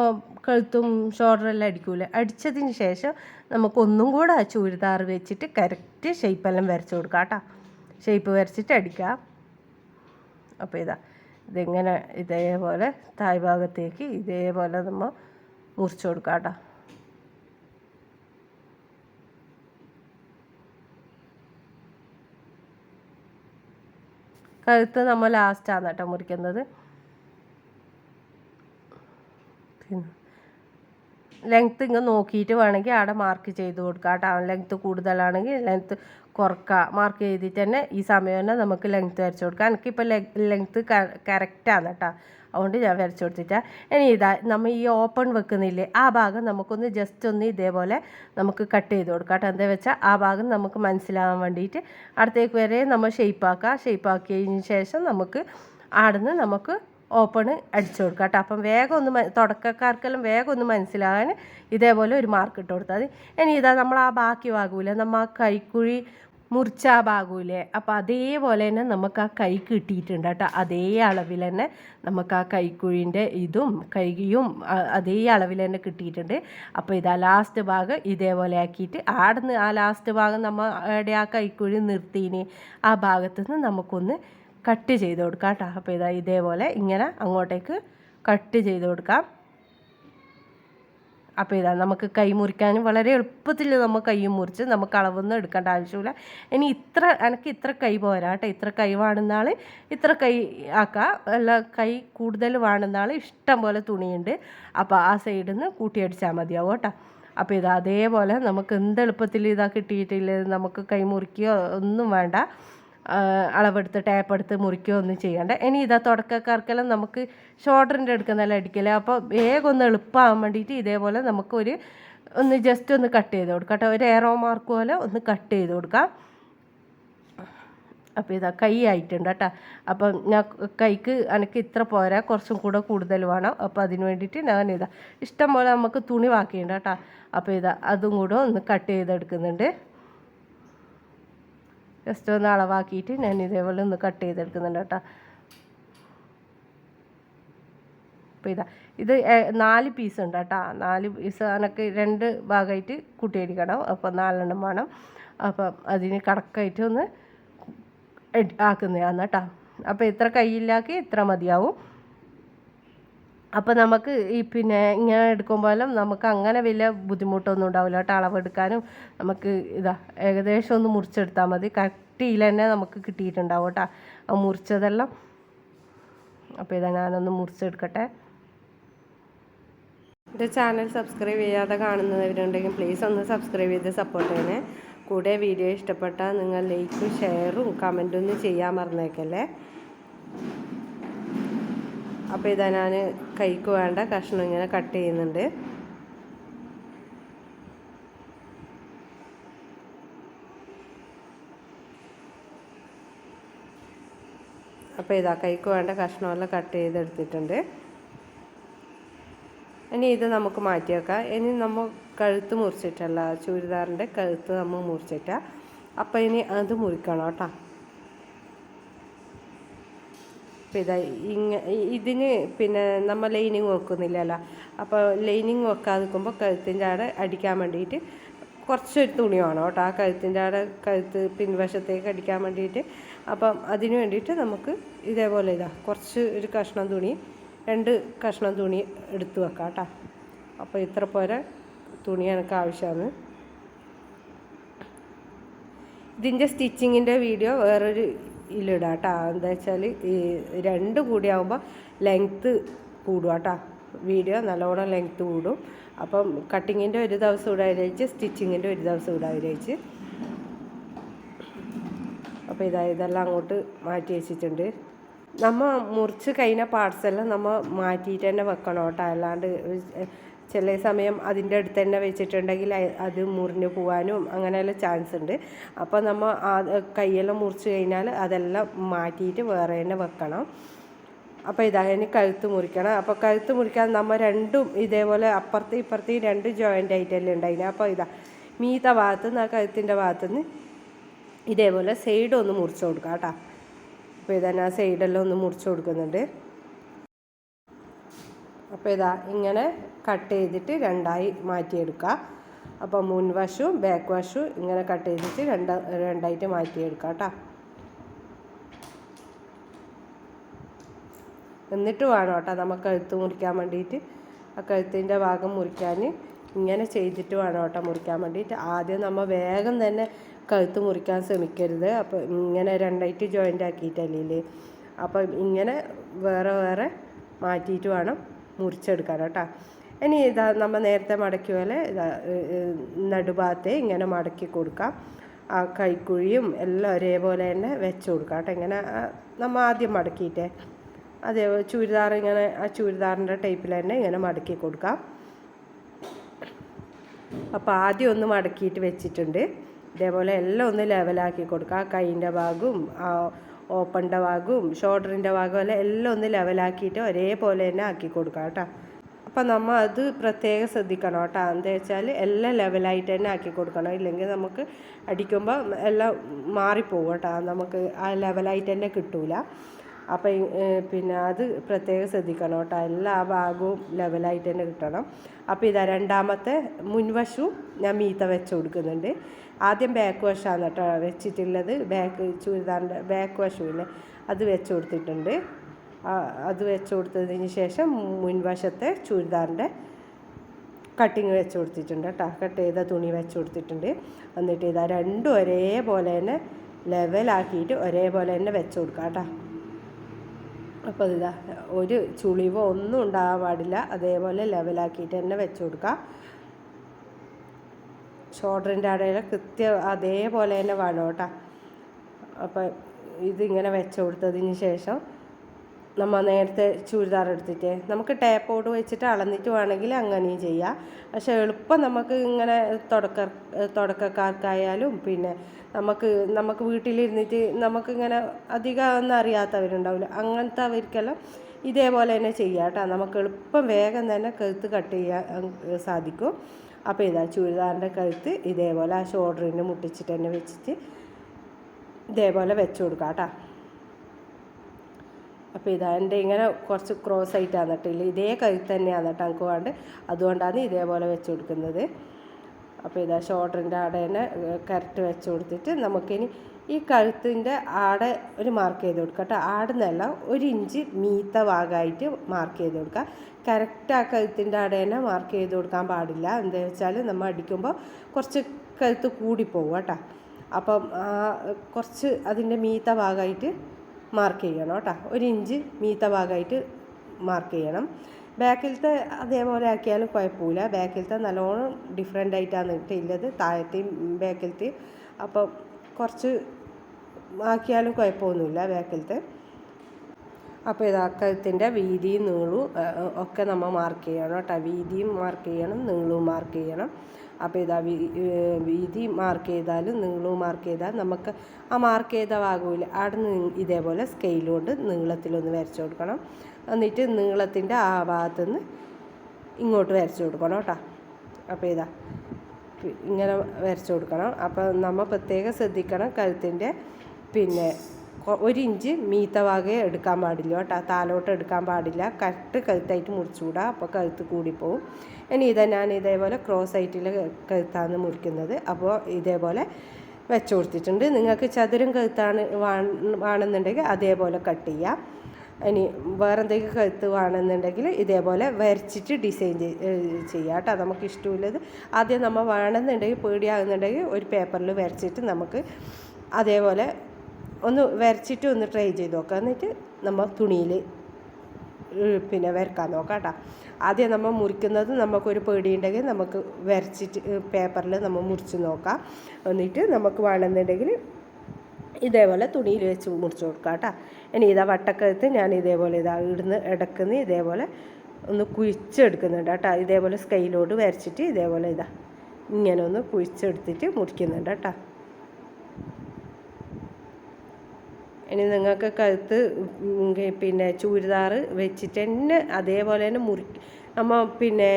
കഴുത്തും ഷോൾഡറെല്ലാം അടിക്കൂലേ? അടിച്ചതിന് ശേഷം നമുക്കൊന്നും കൂടെ ആ ചുരിദാർ വെച്ചിട്ട് കറക്റ്റ് ഷേപ്പെല്ലാം വരച്ചു കൊടുക്കാം കേട്ടോ. ഷേപ്പ് വരച്ചിട്ട് അടിക്കാം. അപ്പോൾ ഇതാ ഇതെങ്ങനെ ഇതേപോലെ തായ് ഭാഗത്തേക്ക് ഇതേപോലെ നമ്മൾ മുറിച്ച് കൊടുക്കാം കേട്ടോ. കഴുത്ത് നമ്മൾ ലാസ്റ്റാണ് കേട്ടോ മുറിക്കുന്നത്. പിന്നെ. ലെങ്ത്ത് ഇങ്ങനെ നോക്കിയിട്ട് വേണമെങ്കിൽ അവിടെ മാർക്ക് ചെയ്ത് കൊടുക്കാം. കേട്ടോ ലെങ്ത്ത് കൂടുതലാണെങ്കിൽ ലെങ്ത്ത് കുറക്കുക മാർക്ക് ചെയ്തിട്ട് തന്നെ ഈ സമയം തന്നെ നമുക്ക് ലെങ്ത്ത് വരച്ച് കൊടുക്കാം. എനിക്കിപ്പോൾ ലെങ്ത്ത് കറക്റ്റാണ് കേട്ടോ. അതുകൊണ്ട് ഞാൻ വരച്ച് കൊടുത്തിട്ടാണ് ഇനി ഇതാ നമ്മൾ ഈ ഓപ്പൺ വെക്കുന്നില്ലേ ആ ഭാഗം നമുക്കൊന്ന് ജസ്റ്റ് ഒന്ന് ഇതേപോലെ നമുക്ക് കട്ട് ചെയ്ത് കൊടുക്കാം കേട്ടോ. എന്താ വെച്ചാൽ ആ ഭാഗം നമുക്ക് മനസ്സിലാവാൻ വേണ്ടിയിട്ട് അടുത്തേക്ക് വരെ നമ്മൾ ഷേപ്പാക്കുക ഷേപ്പാക്കിയതിന് ശേഷം നമുക്ക് ആടുന്ന് നമുക്ക് ഓപ്പണ് അടിച്ചു കൊടുക്കുക കേട്ടോ. അപ്പം വേഗം ഒന്ന് തുടക്കക്കാർക്കെല്ലാം വേഗം ഒന്ന് മനസ്സിലാകാൻ ഇതേപോലെ ഒരു മാർക്ക് ഇട്ട് കൊടുത്താൽ മതി. ഇനി ഇതാ നമ്മൾ ആ ബാക്കി ഭാഗമില്ല? നമ്മൾ ആ കൈക്കുഴി മുറിച്ച ആ ഭാഗമില്ലേ? അപ്പോൾ അതേപോലെ തന്നെ നമുക്ക് ആ കൈ കിട്ടിയിട്ടുണ്ട് കേട്ടോ. അതേ അളവിൽ തന്നെ നമുക്ക് ആ കൈക്കുഴിന്റെ ഇതും കൈയും അതേ അളവിൽ തന്നെ കിട്ടിയിട്ടുണ്ട്. അപ്പോൾ ഇതാ ലാസ്റ്റ് ഭാഗം ഇതേപോലെ ആക്കിയിട്ട് ആടുന്ന് ആ ലാസ്റ്റ് ഭാഗം നമ്മൾ ആ കൈക്കുഴി നിർത്തിയിന് ആ ഭാഗത്തുനിന്ന് നമുക്കൊന്ന് കട്ട് ചെയ്ത് കൊടുക്കാം കേട്ടോ. അപ്പോൾ ഇതാ ഇതേപോലെ ഇങ്ങനെ അങ്ങോട്ടേക്ക് കട്ട് ചെയ്ത് കൊടുക്കാം. അപ്പോൾ ഇതാ നമുക്ക് കൈ മുറിക്കാനും വളരെ എളുപ്പത്തിൽ നമ്മൾ കൈ മുറിച്ച് നമുക്ക് അളവൊന്നും എടുക്കേണ്ട ആവശ്യമില്ല. ഇനി ഇത്ര എനിക്ക് ഇത്ര കൈ പോരാ കേട്ടോ. ഇത്ര കൈ വേണമെന്ന ഇത്ര കൈ ആക്കുക അല്ല കൈ കൂടുതൽ വേണമെന്ന ഇഷ്ടം പോലെ തുണിയുണ്ട്. അപ്പോൾ ആ സൈഡിൽ നിന്ന് കൂട്ടിയടിച്ചാൽ മതിയാവും കേട്ടോ. അപ്പോൾ ഇത് അതേപോലെ നമുക്ക് എന്ത് എളുപ്പത്തിൽ ഇതാ കിട്ടിയിട്ടില്ല? നമുക്ക് കൈ മുറിക്കുകയോ ഒന്നും വേണ്ട. അളവെടുത്ത് ടാപ്പ് എടുത്ത് മുറിക്കുകയോ ഒന്നും ചെയ്യണ്ട. ഇനി ഇതാ തുടക്കക്കാർക്കെല്ലാം നമുക്ക് ഷോൾഡറിന്റെ എടുക്കുന്നതല്ല അടിക്കൽ. അപ്പോൾ വേഗം ഒന്ന് എളുപ്പമാകാൻ വേണ്ടിയിട്ട് ഇതേപോലെ നമുക്കൊരു ഒന്ന് ജസ്റ്റ് ഒന്ന് കട്ട് ചെയ്ത് കൊടുക്കാം ഒരു ഏറോ മാർക്ക് പോലെ ഒന്ന് കട്ട് ചെയ്ത് കൊടുക്കാം. അപ്പോൾ ഇതാ കൈ ആയിട്ടുണ്ട് കേട്ടോ. അപ്പം ഞാൻ കൈക്ക് എനിക്ക് ഇത്ര പോരാ കുറച്ചും കൂടെ കൂടുതൽ വേണം. അപ്പോൾ അതിന് വേണ്ടിയിട്ട് ഞാൻ ഇതാ ഇഷ്ടം പോലെ നമുക്ക് തുണി ബാക്കിയുണ്ട് കേട്ടോ. അപ്പോൾ ഇതാ അതും കൂടെ ഒന്ന് കട്ട് ചെയ്തെടുക്കുന്നുണ്ട്. ജസ്റ്റ് ഒന്ന് അളവാക്കിയിട്ട് ഞാൻ ഇതേപോലെ ഒന്ന് കട്ട് ചെയ്തെടുക്കുന്നുണ്ട് കേട്ടോ. അപ്പോൾ ഇതാ ഇത് നാല് പീസ് ഉണ്ട് കേട്ടോ. നാല് പീസ് അനക്ക് രണ്ട് ഭാഗമായിട്ട് കൂട്ടിയടിക്കണം. അപ്പോൾ നാലെണ്ണം വേണം. അപ്പം അതിന് കണക്കായിട്ട് ഒന്ന് ആക്കുന്നതാണ് കേട്ടോ. അപ്പോൾ ഇത്ര കയ്യിലാക്കി ഇത്ര മതിയാവും. അപ്പോൾ നമുക്ക് ഈ പിന്നെ ഇങ്ങനെ എടുക്കുമ്പോഴും നമുക്ക് അങ്ങനെ വലിയ ബുദ്ധിമുട്ടൊന്നും ഉണ്ടാവില്ല. കേട്ടോ അളവെടുക്കാനും നമുക്ക് ഇതാ ഏകദേശം ഒന്ന് മുറിച്ചെടുത്താൽ മതി. കട്ടിയിൽ തന്നെ നമുക്ക് കിട്ടിയിട്ടുണ്ടാവും കേട്ടോ ആ മുറിച്ചതെല്ലാം. അപ്പോൾ ഇതാ ഞാനൊന്ന് മുറിച്ചെടുക്കട്ടെ. എന്റെ ചാനൽ സബ്സ്ക്രൈബ് ചെയ്യാതെ കാണുന്നവരുണ്ടെങ്കിൽ പ്ലീസ് ഒന്ന് സബ്സ്ക്രൈബ് ചെയ്ത് സപ്പോർട്ട് ചെയ്യണേ. കൂടെ വീഡിയോ ഇഷ്ടപ്പെട്ടാൽ നിങ്ങൾ ലൈക്കും ഷെയറും കമന്റും ഒന്നും ചെയ്യാൻ മറന്നേക്കല്ലേ. അപ്പോൾ ഇതാ ഞാൻ കൈക്ക് വേണ്ട കഷ്ണം ഇങ്ങനെ കട്ട് ചെയ്യുന്നുണ്ട്. അപ്പോൾ ഇതാ കൈക്ക് വേണ്ട കഷ്ണമെല്ലാം കട്ട് ചെയ്തെടുത്തിട്ടുണ്ട്. ഇനി ഇത് നമുക്ക് മാറ്റി വെക്കാം. ഇനി നമ്മൾ കഴുത്ത് മുറിച്ചിട്ടല്ല ചുരിദാറിന്റെ കഴുത്ത് നമ്മൾ മുറിച്ചിട്ട. അപ്പോൾ ഇനി അത് മുറിക്കണം കേട്ടോ. അപ്പോൾ ഇതാ ഇങ്ങ ഇതിന് പിന്നെ നമ്മൾ ലൈനിങ് വെക്കുന്നില്ലല്ലോ. അപ്പോൾ ലൈനിങ് വെക്കാതെ നിൽക്കുമ്പോൾ കഴുത്തിന്റെ ആടെ അടിക്കാൻ വേണ്ടിയിട്ട് കുറച്ചൊരു തുണി വേണം കേട്ടോ. ആ കഴുത്തിന്റെ ആടെ കഴുത്ത് പിൻവശത്തേക്ക് അടിക്കാൻ വേണ്ടിയിട്ട്. അപ്പം അതിന് വേണ്ടിയിട്ട് നമുക്ക് ഇതേപോലെ ഇതാ കുറച്ച് ഒരു കഷ്ണം തുണി രണ്ട് കഷ്ണം തുണി എടുത്തു വെക്കാം കേട്ടോ. അപ്പോൾ ഇത്ര പോരെ തുണി എനിക്ക് ആവശ്യമാണ്. ഇതിന്റെ സ്റ്റിച്ചിങ്ങിന്റെ വീഡിയോ വേറൊരു ഇതിലിടാം കേട്ടോ എന്താ വെച്ചാൽ ഈ രണ്ട് കൂടി ആകുമ്പോൾ ലെങ്ത്ത് കൂടും കേട്ടോ വീഡിയോ നല്ലോണം ലെങ്ത്ത് കൂടും. അപ്പം കട്ടിങ്ങിന്റെ ഒരു ദിവസം ഇവിടെ വിചാരിച്ച് സ്റ്റിച്ചിങ്ങിന്റെ ഒരു ദിവസം ഇവിടെ വിചാരിച്ച് അപ്പോൾ ഇതാ ഇതെല്ലാം അങ്ങോട്ട് മാറ്റി വെച്ചിട്ടുണ്ട്. നമ്മൾ മുറിച്ച് കഴിഞ്ഞ പാർട്സ് എല്ലാം നമ്മൾ മാറ്റിയിട്ട് തന്നെ വെക്കണം കേട്ടോ അല്ലാണ്ട് ചില സമയം അതിന്റെ അടുത്ത് തന്നെ വെച്ചിട്ടുണ്ടെങ്കിൽ അത് മുറിഞ്ഞു പോകാനും അങ്ങനെയുള്ള ചാൻസ് ഉണ്ട്. അപ്പോൾ നമ്മൾ ആ കൈയെല്ലാം മുറിച്ച് കഴിഞ്ഞാൽ അതെല്ലാം മാറ്റിയിട്ട് വേറെ തന്നെ വെക്കണം. അപ്പോൾ ഇതാ ഇനി കഴുത്ത് മുറിക്കണം. അപ്പോൾ കഴുത്ത് മുറിക്കാൻ നമ്മൾ രണ്ടും ഇതേപോലെ അപ്പുറത്ത് ഇപ്പുറത്ത് രണ്ട് ജോയിന്റ് ആയിട്ടല്ലേ ഉണ്ടായിന്. അപ്പോൾ ഇതാ മീത്ത ഭാഗത്ത് നിന്ന് ആ കഴുത്തിന്റെ ഭാഗത്തു നിന്ന് ഇതേപോലെ സൈഡ് ഒന്ന് മുറിച്ച് കൊടുക്കുക കേട്ടോ. അപ്പോൾ ഇതന്നെ ആ സൈഡെല്ലാം ഒന്ന് മുറിച്ച് കൊടുക്കുന്നുണ്ട്. അപ്പോൾ ഇതാ ഇങ്ങനെ കട്ട് ചെയ്തിട്ട് രണ്ടായി മാറ്റിയെടുക്കുക. അപ്പോൾ മുൻവശവും ബാക്ക് വശവും ഇങ്ങനെ കട്ട് ചെയ്തിട്ട് രണ്ട് രണ്ടായിട്ട് മാറ്റിയെടുക്കുക കേട്ടോ. എന്നിട്ട് വേണം കേട്ടോ നമുക്ക് കഴുത്ത് മുറിക്കാൻ വേണ്ടിയിട്ട്. ആ കഴുത്തിന്റെ ഭാഗം മുറിക്കാൻ ഇങ്ങനെ ചെയ്തിട്ട് വേണം കേട്ടോ മുറിക്കാൻ വേണ്ടിയിട്ട്. ആദ്യം നമ്മൾ വേഗം തന്നെ കഴുത്ത് മുറിക്കാൻ ശ്രമിക്കരുത്. അപ്പോൾ ഇങ്ങനെ രണ്ടായിട്ട് ജോയിന്റ് ആക്കിയിട്ടല്ലേ അപ്പം ഇങ്ങനെ വേറെ വേറെ മാറ്റിയിട്ട് വേണം മുറിച്ചെടുക്കാൻ കേട്ടോ. ഇനി ഇതാ നമ്മൾ നേരത്തെ മടക്കി പോലെ ഇതാ നടുഭാഗത്തെ ഇങ്ങനെ മടക്കി കൊടുക്കാം. ആ കൈക്കുഴിയും എല്ലാം ഒരേപോലെ തന്നെ വെച്ച് കൊടുക്കാം കേട്ടോ. ഇങ്ങനെ നമ്മൾ ആദ്യം മടക്കിയിട്ടേ. അതേ ചുരിദാർ ഇങ്ങനെ ആ ചുരിദാറിന്റെ ടൈപ്പിൽ തന്നെ ഇങ്ങനെ മടക്കി കൊടുക്കാം. അപ്പോൾ ആദ്യം ഒന്ന് മടക്കിയിട്ട് വെച്ചിട്ടുണ്ട്. ഇതേപോലെ എല്ലാം ഒന്ന് ലെവലാക്കി കൊടുക്കുക ആ കൈയിന്റെ ഭാഗവും ആ ഓപ്പണിന്റെ ഭാഗവും ഷോൾഡറിന്റെ ഭാഗവും എല്ലാം എല്ലാം ഒന്ന് ലെവലാക്കിയിട്ട് ഒരേപോലെ തന്നെ ആക്കി കൊടുക്കാം കേട്ടോ. അപ്പം നമ്മൾ അത് പ്രത്യേകം ശ്രദ്ധിക്കണം കേട്ടോ. എന്താ വെച്ചാൽ എല്ലാം ലെവലായിട്ട് തന്നെ ആക്കി കൊടുക്കണം. ഇല്ലെങ്കിൽ നമുക്ക് അടിക്കുമ്പോൾ എല്ലാം മാറിപ്പോകും കേട്ടോ. നമുക്ക് ആ ലെവലായിട്ട് തന്നെ കിട്ടൂല. അപ്പം പിന്നെ അത് പ്രത്യേകം ശ്രദ്ധിക്കണം കേട്ടോ. എല്ലാ ഭാഗവും ലെവലായിട്ട് തന്നെ കിട്ടണം. അപ്പോൾ ഇതാ രണ്ടാമത്തെ മുൻവശവും ഞാൻ മീത്ത വെച്ച് കൊടുക്കുന്നുണ്ട്. ആദ്യം ബാക്ക് വശമാണ് കേട്ടോ വെച്ചിട്ടുള്ളത്. ബാക്ക് ചുരിദാറിന്റെ ബാക്ക് വശമില്ലേ അത് വെച്ച് കൊടുത്തിട്ടുണ്ട്. അത് വെച്ച് കൊടുത്തതിന് ശേഷം മുൻവശത്തെ ചുരിദാറിന്റെ കട്ടിങ് വെച്ച് കൊടുത്തിട്ടുണ്ട് കേട്ടോ. കട്ട് ചെയ്ത തുണി വെച്ച് കൊടുത്തിട്ടുണ്ട്. എന്നിട്ട് ഇതാ രണ്ടും ഒരേപോലെ തന്നെ ലെവലാക്കിയിട്ട് ഒരേപോലെ തന്നെ വെച്ച് കൊടുക്കാം കേട്ടോ. അപ്പോൾ ഇതാ ഒരു ചുളിവോ ഒന്നും ഉണ്ടാകാൻ പാടില്ല. അതേപോലെ ലെവലാക്കിയിട്ട് തന്നെ വെച്ച് കൊടുക്കുക ഷോൾഡറിന്റെ അടയിൽ കൃത്യം അതേപോലെ തന്നെ വേണം കേട്ടോ. അപ്പം ഇതിങ്ങനെ വെച്ച് കൊടുത്തതിന് ശേഷം നമ്മൾ നേരത്തെ ചുരിദാർ എടുത്തിട്ട്. നമുക്ക് ടേപ്പോട് വെച്ചിട്ട് അളന്നിട്ട് വേണമെങ്കിൽ അങ്ങനെയും ചെയ്യാം. പക്ഷേ എളുപ്പം നമുക്ക് ഇങ്ങനെ തുടക്ക തുടക്കക്കാർക്കായാലും പിന്നെ നമുക്ക് നമുക്ക് വീട്ടിലിരുന്നിട്ട് നമുക്കിങ്ങനെ അധികം ഒന്നും അറിയാത്തവരുണ്ടാവില്ല. അങ്ങനത്തെ അവർക്കെല്ലാം ഇതേപോലെ തന്നെ ചെയ്യാം കേട്ടോ. നമുക്ക് എളുപ്പം വേഗം തന്നെ കഴുത്ത് കട്ട് ചെയ്യാൻ സാധിക്കും. അപ്പോൾ ഇതാ ചുരിദാറിന്റെ കഴുത്ത് ഇതേപോലെ ആ ഷോൾഡറിന് മുട്ടിച്ചിട്ട് തന്നെ വെച്ചിട്ട് ഇതേപോലെ വെച്ച് കൊടുക്കാം കേട്ടോ. അപ്പോൾ ഇതാ എന്റെ ഇങ്ങനെ കുറച്ച് ക്രോസ് ആയിട്ടാണ് കേട്ടില്ല ഇതേ കൈ തന്നെയാണ് കേട്ടോ എനിക്ക് വേണ്ട അതുകൊണ്ടാണ് ഇതേപോലെ വെച്ച് കൊടുക്കുന്നത്. അപ്പോൾ ഇതാ ഷോൾഡറിന്റെ ആടെ തന്നെ കരട്ട് വെച്ച് കൊടുത്തിട്ട് നമുക്കിനി ഈ കഴുത്തിന്റെ ആടെ ഒരു മാർക്ക് ചെയ്ത് കൊടുക്കുക കേട്ടോ. ആടുന്നല്ല ഒരു ഇഞ്ച് മീത്ത ഭാഗമായിട്ട് മാർക്ക് ചെയ്ത് കൊടുക്കുക കറക്റ്റ് ആ കഴുത്തിന്റെ ആടെ തന്നെ മാർക്ക് ചെയ്ത് കൊടുക്കാൻ പാടില്ല. എന്താ വെച്ചാൽ നമ്മൾ അടിക്കുമ്പോൾ കുറച്ച് കഴുത്ത് കൂടിപ്പോകും കേട്ടോ. അപ്പം കുറച്ച് അതിന്റെ മീത്ത ഭാഗമായിട്ട് മാർക്ക് ചെയ്യണം കേട്ടോ. ഒരു ഇഞ്ച് മീത്ത ഭാഗമായിട്ട് മാർക്ക് ചെയ്യണം. ബാക്കിലത്തെ അതേപോലെ ആക്കിയാലും കുഴപ്പമില്ല. ബാക്കിലത്തെ നല്ലോണം ഡിഫറെന്റ് ആയിട്ടാണ് ഇട്ടില്ലത് താഴത്തെയും ബാക്കിലത്തെയും അപ്പം കുറച്ച് ആക്കിയാലും കുഴപ്പമൊന്നുമില്ല ബാക്കിലത്തെ. അപ്പോൾ ഇതാക്കത്തിന്റെ വീതിയും നീളവും ഒക്കെ നമ്മൾ മാർക്ക് ചെയ്യണം കേട്ടോ. വീതിയും മാർക്ക് ചെയ്യണം നീളവും മാർക്ക് ചെയ്യണം. അപ്പോൾ ഇതാ വീതി മാർക്ക് ചെയ്താലും നീളവും മാർക്ക് ചെയ്താൽ നമുക്ക് ആ മാർക്ക് ചെയ്ത ഭാഗമില്ല അവിടെ നിന്ന് ഇതേപോലെ സ്കെയിൽ കൊണ്ട് നീളത്തിലൊന്ന് വരച്ചു കൊടുക്കണം. എന്നിട്ട് നീളത്തിന്റെ ആ ഭാഗത്തുനിന്ന് ഇങ്ങോട്ട് വരച്ചു കൊടുക്കണം കേട്ടോ. അപ്പോൾ ഇതാ ഇങ്ങനെ വരച്ചു കൊടുക്കണം. അപ്പോൾ നമ്മൾ പ്രത്യേകം ശ്രദ്ധിക്കണം കഴുത്തിന്റെ പിന്നെ ഒരു ഇഞ്ച് മീത്ത ഭാഗം എടുക്കാൻ പാടില്ല കേട്ടോ. താലോട്ട് എടുക്കാൻ പാടില്ല. കറക്റ്റ് കഴുത്തായിട്ട് മുറിച്ചുകൂടാ അപ്പോൾ കഴുത്ത് കൂടിപ്പോവും. ഇനി ഇതാ ഞാൻ ഇതേപോലെ ക്രോസ് ആയിട്ടിൽ കഴുത്താണ് മുറിക്കുന്നത്. അപ്പോൾ ഇതേപോലെ വെച്ച് കൊടുത്തിട്ടുണ്ട്. നിങ്ങൾക്ക് ചതുരം കഴുത്താണ് വേണമെന്നുണ്ടെങ്കിൽ അതേപോലെ കട്ട് ചെയ്യാം. ഇനി വേറെ എന്തെങ്കിലും കഴുത്ത് വേണമെന്നുണ്ടെങ്കിൽ ഇതേപോലെ വരച്ചിട്ട് ഡിസൈൻ ചെയ്യാം കേട്ടോ. നമുക്ക് ഇഷ്ടമില്ലത്. ആദ്യം നമ്മൾ വേണമെന്നുണ്ടെങ്കിൽ പേടിയാകുന്നുണ്ടെങ്കിൽ ഒരു പേപ്പറിൽ വരച്ചിട്ട് നമുക്ക് അതേപോലെ ഒന്ന് വരച്ചിട്ട് ഒന്ന് ട്രൈ ചെയ്ത് നോക്കാം. എന്നിട്ട് നമ്മൾ തുണിയിൽ പിന്നെ വരക്കാൻ നോക്കാം കേട്ടോ ആദ്യം നമ്മൾ മുറിക്കുന്നത് നമുക്കൊരു പേടിയുണ്ടെങ്കിൽ നമുക്ക് വരച്ചിട്ട് പേപ്പറിൽ നമ്മൾ മുറിച്ച് നോക്കാം. എന്നിട്ട് നമുക്ക് വേണമെന്നുണ്ടെങ്കിൽ ഇതേപോലെ തുണിയിൽ വെച്ച് മുറിച്ച് കൊടുക്കാം കേട്ടോ ഇനി ഇതാ വട്ടക്കകത്ത് ഞാൻ ഇതേപോലെ ഇതാ ഇടുന്ന് ഇടക്കുന്ന ഇതേപോലെ ഒന്ന് കുഴിച്ചെടുക്കുന്നുണ്ട് കേട്ടോ ഇതേപോലെ സ്കെയിലോട് വരച്ചിട്ട് ഇതേപോലെ ഇതാ ഇങ്ങനെ ഒന്ന് കുഴിച്ചെടുത്തിട്ട് മുറിക്കുന്നുണ്ട് കേട്ടോ ഇനി നിങ്ങൾക്ക് കഴുത്ത് പിന്നെ ചുരിദാർ വെച്ചിട്ട് തന്നെ അതേപോലെ തന്നെ മുറി നമ്മൾ പിന്നെ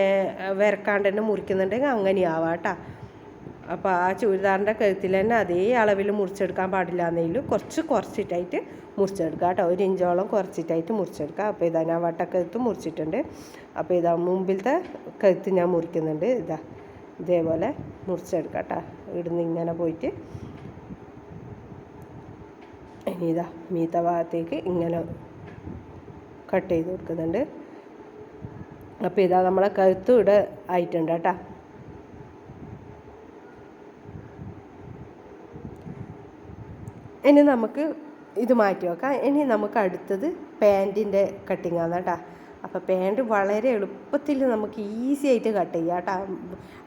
വരക്കാണ്ട് തന്നെ മുറിക്കുന്നുണ്ടെങ്കിൽ അങ്ങനെയാവാം കേട്ടോ. അപ്പോൾ ആ ചുരിദാറിന്റെ കഴുത്തിൽ തന്നെ അതേ അളവിൽ മുറിച്ചെടുക്കാൻ പാടില്ല എന്നെങ്കിലും കുറച്ച് കുറച്ചിട്ടായിട്ട് മുറിച്ചെടുക്കുക കേട്ടോ. ഒരു ഇഞ്ചോളം കുറച്ചിട്ടായിട്ട് മുറിച്ചെടുക്കുക അപ്പോൾ ഇതാ ഞാൻ വട്ടക്കഴുത്ത് മുറിച്ചിട്ടുണ്ട്. അപ്പോൾ ഇതാ മുമ്പിലത്തെ കഴുത്ത് ഞാൻ മുറിക്കുന്നുണ്ട്. ഇതാ ഇതേപോലെ മുറിച്ചെടുക്കാം കേട്ടോ. ഇവിടുന്ന് ഇങ്ങനെ പോയിട്ട് ഇനി ഇതാ മീത്ത ഭാഗത്തേക്ക് ഇങ്ങനെ കട്ട് ചെയ്ത് കൊടുക്കുന്നുണ്ട്. അപ്പോൾ ഇതാ നമ്മളെ കഴുത്ത് ഇവിടെ ആയിട്ടുണ്ട് കേട്ടോ. ഇനി നമുക്ക് ഇത് മാറ്റി വെക്കാം. ഇനി നമുക്ക് അടുത്തത് പാന്റിന്റെ കട്ടിങ് ആണ് കേട്ടോ. അപ്പോൾ പാന്റ് വളരെ എളുപ്പത്തിൽ നമുക്ക് ഈസി ആയിട്ട് കട്ട് ചെയ്യാം കേട്ടോ.